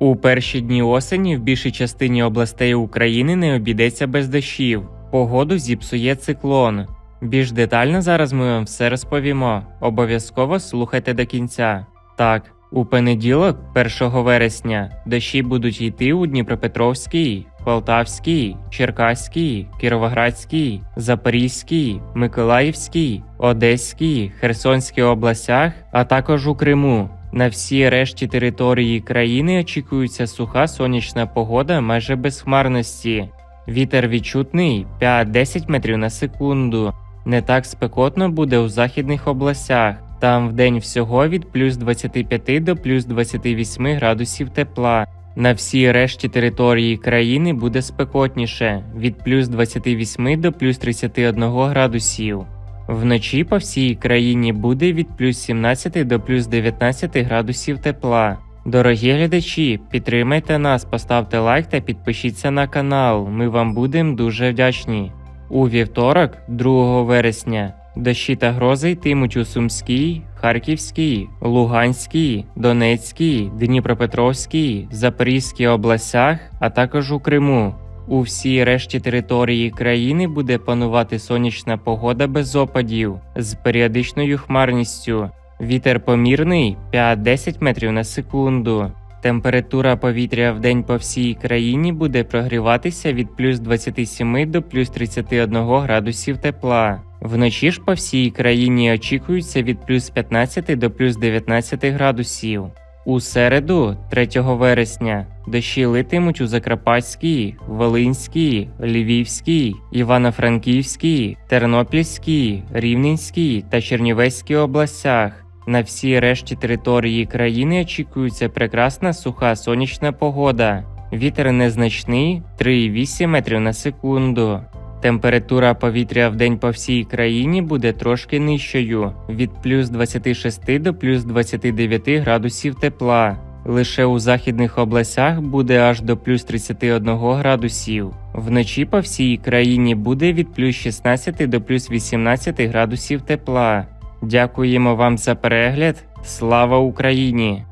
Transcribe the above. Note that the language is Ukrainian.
У перші дні осені в більшій частині областей України не обійдеться без дощів. Погоду зіпсує циклон. Більш детально зараз ми вам все розповімо. Обов'язково слухайте до кінця. Так, у понеділок, 1 вересня, дощі будуть йти у Дніпропетровській, Полтавській, Черкаській, Кіровоградській, Запорізькій, Миколаївській, Одеській, Херсонській областях, а також у Криму. На всій решті території країни очікується суха сонячна погода майже без хмарності. Вітер відчутний 5-10 метрів на секунду. Не так спекотно буде у західних областях. Там вдень всього від плюс 25 до плюс 28 градусів тепла. На всій решті території країни буде спекотніше від плюс 28 до плюс 31 градусів. Вночі по всій країні буде від плюс 17 до плюс 19 градусів тепла. Дорогі глядачі, підтримайте нас, поставте лайк та підпишіться на канал. Ми вам будемо дуже вдячні. У вівторок, 2 вересня, дощі та грози йтимуть у Сумській, Харківській, Луганській, Донецькій, Дніпропетровській, Запорізькій областях, а також у Криму. У всій решті території країни буде панувати сонячна погода без опадів з періодичною хмарністю. Вітер помірний 5-10 метрів на секунду. Температура повітря в день по всій країні буде прогріватися від плюс 27 до плюс 31 градусів тепла. Вночі ж по всій країні очікується від плюс 15 до плюс 19 градусів. У середу, 3 вересня, дощі литимуть у Закарпатській, Волинській, Львівській, Івано-Франківській, Тернопільській, Рівненській та Чернівецькій областях. На всій решті території країни очікується прекрасна суха сонячна погода. Вітер незначний 3,8 метрів на секунду. Температура повітря в день по всій країні буде трошки нижчою від плюс 26 до плюс 29 градусів тепла. Лише у західних областях буде аж до плюс 31 градусів. Вночі по всій країні буде від плюс 16 до плюс 18 градусів тепла. Дякуємо вам за перегляд. Слава Україні!